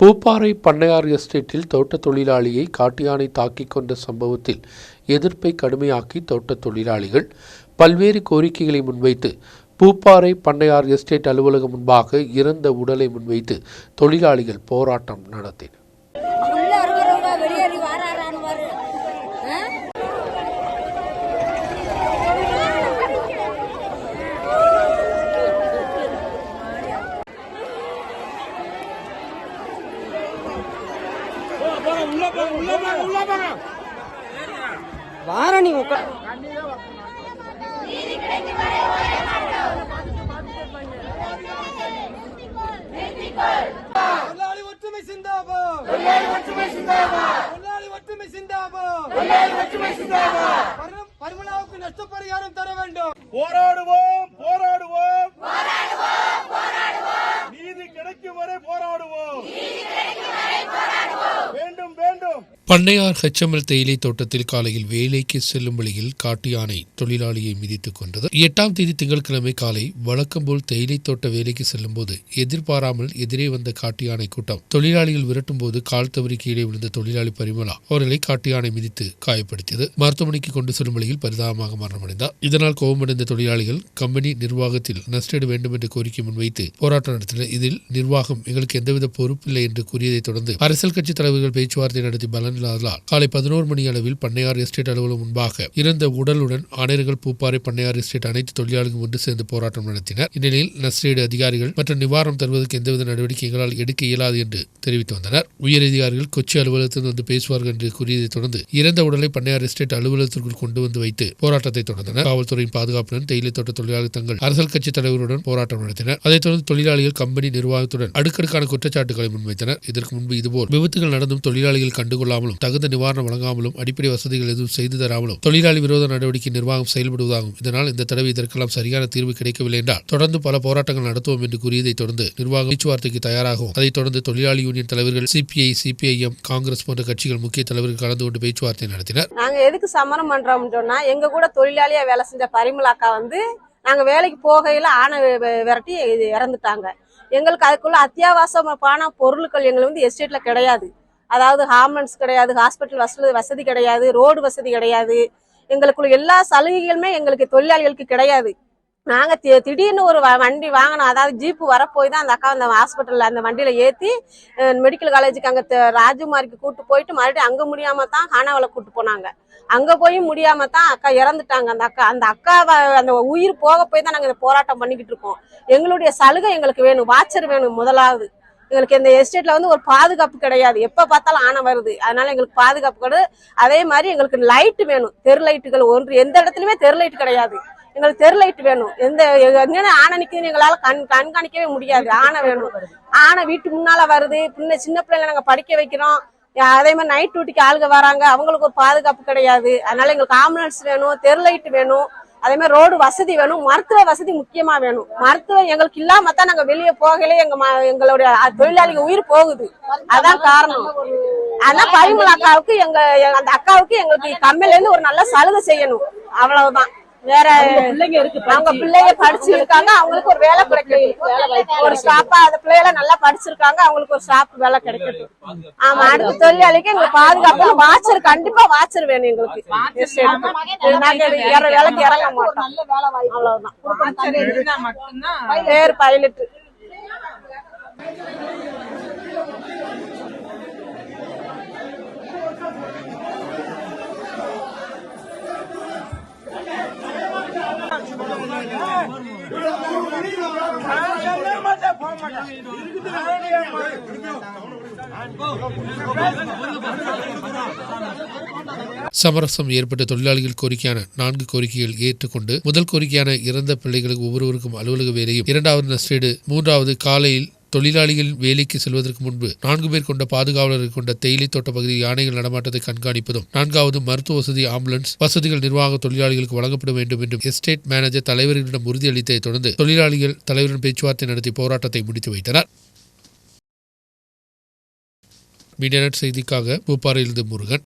பூப்பாறை பண்ணையார் எஸ்டேட்டில் தோட்ட தொழிலாளியை காட்டியானை தாக்கிக் கொண்ட சம்பவத்தில் எதிர்ப்பை கடுமையாக்கி தோட்ட தொழிலாளிகள் பல்வேறு கோரிக்கைகளை முன்வைத்து பூப்பாறை பண்ணையார் எஸ்டேட் அலுவலகம் முன்பாக இறந்த உடலை முன்வைத்து தொழிலாளிகள் போராட்டம் நடத்தினர். வார நீ உட்கா தொழிலாளி ஒற்றுமை சிந்தாபாத். தொழிலாளி ஒற்றுமை சிந்தாபாத். தொழிலாளி ஒற்றுமை சிந்தாபாத். தொழிலாளி ஒற்றுமை சிந்தாபாத். பரிமளாவுக்கு நஷ்டப்பரிகாரம் தர வேண்டும். போராடுவோம் நீதி கிடைக்கும் வரை போராடுவோம் வேண்டும் வேண்டும் பண்ணையார் ஹெச்எம்எல் தேயிலை தோட்டத்தில் காலையில் வேலைக்கு செல்லும் வழியில் காட்டு யானை தொழிலாளியை மிதித்துக் கொண்டது எட்டாம் தேதி திங்கட்கிழமை காலை வழக்கம் போல் தேயிலை தோட்ட வேலைக்கு செல்லும்போது எதிர்பாராமல் எதிரே வந்த காட்டு யானை கூட்டம் தொழிலாளிகள் விரட்டும் போது கால் தவறி கீழே விழுந்த தொழிலாளி பரிமலா அவர்களை காட்டு யானை மிதித்து காயப்படுத்தியது. மருத்துவமனைக்கு கொண்டு செல்லும் வழியில் பரிதாபமாக மரணமடைந்தார். இதனால் கோபமடைந்த தொழிலாளிகள் கம்பெனி நிர்வாகத்தில் நஷ்டீடு வேண்டும் என்று கோரிக்கை முன்வைத்து போராட்டம் நடத்தினர். இதில் நிர்வாகம் எங்களுக்கு எந்தவித பொறுப்பில்லை என்று கூறியதைத் தொடர்ந்து அரசியல் கட்சி தலைவர்கள் பேச்சுவார்த்தை நடத்தி பலன் இல்லாததால் காலை பதினோரு மணி அளவில் பண்ணையார் எஸ்டேட் அலுவலகம் முன்பாக இறந்த உடலுடன் ஆணையர்கள் பூப்பாறை பண்ணையார் எஸ்டேட் அனைத்து தொழிலாளர்களும் ஒன்று சேர்ந்து போராட்டம் நடத்தினர். இந்நிலையில் நஸ்ரேடு அதிகாரிகள் மற்றும் நிவாரணம் தருவதற்கு எந்தவித நடவடிக்கைகளால் எடுக்க இயலாது என்று தெரிவித்து வந்தனர். உயர் அதிகாரிகள் கொச்சி அலுவலகத்தில் வந்து பேசுவார்கள் என்று கூறியதைத் தொடர்ந்து இறந்த உடலை பண்ணையார் எஸ்டேட் அலுவலகத்திற்குள் கொண்டு வந்து வைத்து போராட்டத்தை தொடர்ந்தனர். காவல்துறையின் பாதுகாப்புடன் தேயிலை தோட்ட தொழிலாளர்கள் தங்கள் அரசியல் கட்சி தலைவருடன் போராட்டம் நடத்தினர். அதைத் தொடர்ந்து தொழிலாளிகள் கம்பெனி நிர்வாகத்துடன் அடுக்கடுக்கான குற்றச்சாட்டுகளை முன்வைத்தனர். இதற்கு முன்பு இதுபோல் விபத்துகள் நடந்தும் தொழிலாளிகள் கண்டுகொள்ளாமல் கண்டுகொள்ளாமலும் தகுந்த நிவாரணம் வழங்காமலும் அடிப்படை வசதிகள் எதுவும் செய்து தராமலும் தொழிலாளி விரோத நடவடிக்கை நிர்வாகம் செயல்படுவதாகும். இதனால் இந்த தடவை இதற்கெல்லாம் சரியான தீர்வு கிடைக்கவில்லை என்றால் தொடர்ந்து பல போராட்டங்கள் நடத்துவோம் என்று கூறியதைத் தொடர்ந்து நிர்வாகம் பேச்சுவார்த்தைக்கு தயாராகவும் அதைத் தொடர்ந்து தொழிலாளி யூனியன் தலைவர்கள் சிபிஐ சிபிஐஎம் காங்கிரஸ் போன்ற கட்சிகள் முக்கிய தலைவர்கள் கலந்து கொண்டு பேச்சுவார்த்தை நடத்தினர். நாங்க எதுக்கு சமரம் பண்றோம் சொன்னா எங்க கூட தொழிலாளியா வேலை செஞ்ச பரிமலாக்கா வந்து நாங்க வேலைக்கு போகையில ஆணை விரட்டி இறந்துட்டாங்க. எங்களுக்கு அதுக்குள்ள அத்தியாவசியமான பொருட்கள் எங்களுக்கு வந்து எஸ்டேட்ல கிடையாது. அதாவது ஹார்மன்ஸ் கிடையாது ஹாஸ்பிட்டல் வசதி வசதி கிடையாது ரோடு வசதி கிடையாது. எங்களுக்குள்ள எல்லா சலுகைகளுமே எங்களுக்கு தொழிலாளிகளுக்கு கிடையாது. நாங்க தி- திடீர்னு ஒரு வ- வண்டி வாங்கினோம். அதாவது ஜீப்பு வரப்போய் தான் அந்த அக்கா அந்த ஹாஸ்பிட்டல்ல அந்த வண்டியில ஏத்தி மெடிக்கல் காலேஜுக்கு அங்க த- கூட்டு போயிட்டு மறுபடியும் அங்க முடியாம தான் கானாவளை கூட்டு போனாங்க. அங்க போய் முடியாம தான் அக்கா இறந்துட்டாங்க. அந்த அக்கா அந்த அக்காவை அந்த உயிர் போக போய் தான் நாங்க இந்த போராட்டம் பண்ணிக்கிட்டு இருக்கோம். எங்களுடைய சலுகை எங்களுக்கு வேணும். வாட்சர் வேணும் முதலாவது. எங்களுக்கு இந்த எஸ்டேட்ல வந்து ஒரு பாதுகாப்பு கிடையாது. எப்ப பார்த்தாலும் ஆணை வருது. அதனால எங்களுக்கு பாதுகாப்பு கிடையாது அதே மாதிரி எங்களுக்கு லைட் வேணும். தெரு லைட்டுகள் ஒன்று. எந்த இடத்துலயுமே தெரு லைட் கிடையாது. எங்களுக்கு தெரு லைட் வேணும். எந்த என்னென்ன ஆணை நிக்குதுன்னு எங்களால கண் கண்காணிக்கவே முடியாது. ஆணை வேணும். ஆணை வீட்டு முன்னால வருது. பின்ன சின்ன பிள்ளைங்களை நாங்க படிக்க வைக்கிறோம். அதே மாதிரி நைட் டியூட்டிக்கு ஆளுங்க வராங்க. அவங்களுக்கு ஒரு பாதுகாப்பு கிடையாது. அதனால எங்களுக்கு ஆம்புலன்ஸ் வேணும். தெரு லைட் வேணும். அதே மாதிரி ரோடு வசதி வேணும் மருத்துவ வசதி முக்கியமா வேணும். மருத்துவம் எங்களுக்கு இல்லாம தான் நாங்க வெளியே போகல எங்க ம- எங்களுடைய தொழிலாளிங்க உயிர் போகுது. அதான் காரணம். ஆனா பரிமள அக்காவுக்கு எங்க எங்க- அந்த அக்காவுக்கு எங்களுக்கு கம்மில இருந்து ஒரு நல்ல சலுகை செய்யணும். அவ்வளவுதான். வேற பிள்ளைங்க இருக்கு அவங்க பிள்ளைங்க படிச்சு இருக்காங்க அவங்களுக்கு ஒரு வேலை கிடைக்கணும் ஒரு ஸ்டாப்பா அந்த பிள்ளைகள நல்லா படிச்சிருக்காங்க அவங்களுக்கு ஒரு ஸ்டாப் வேலை கிடைக்கட்டும். ஆமா அடுத்த தொழிலாளிக்கு எங்களுக்கு பாதுகாப்பு வாட்சர் கண்டிப்பா வாட்சர் வேணும் எங்களுக்கு. நாங்க வேலைக்கு இறங்க மாட்டோம். அவ்வளவுதான். பேர் பைலட் சமரசம் ஏற்பட்ட தொழிலாளிகள் கோரிக்கையான நான்கு கோரிக்கைகள் ஏற்றுக்கொண்டு முதல் கோரிக்கையான இறந்த பிள்ளைகளுக்கு ஒவ்வொருவருக்கும் அலுவலக வேலையும் இரண்டாவது நஷ்டீடு மூன்றாவது காலையில் தொழிலாளிகள் வேலைக்கு செல்வதற்கு முன்பு நான்கு பேர் கொண்ட பாதுகாவலர்கள் கொண்ட தேயிலை தோட்ட பகுதியில் யானைகள் நடமாட்டத்தை கண்காணிப்பதும் நான்காவது மருத்துவ வசதி ஆம்புலன்ஸ் வசதிகள் நிர்வாக தொழிலாளிகளுக்கு வழங்கப்பட வேண்டும் என்றும் எஸ்டேட் மேனேஜர் தலைவர்களிடம் உறுதியளித்ததைத் தொடர்ந்து தொழிலாளிகள் தலைவரின் பேச்சுவார்த்தை நடத்தி போராட்டத்தை முடித்து வைத்தனர். மீடியா செய்திக்காக பூப்பாறையிலிருந்து முருகன்.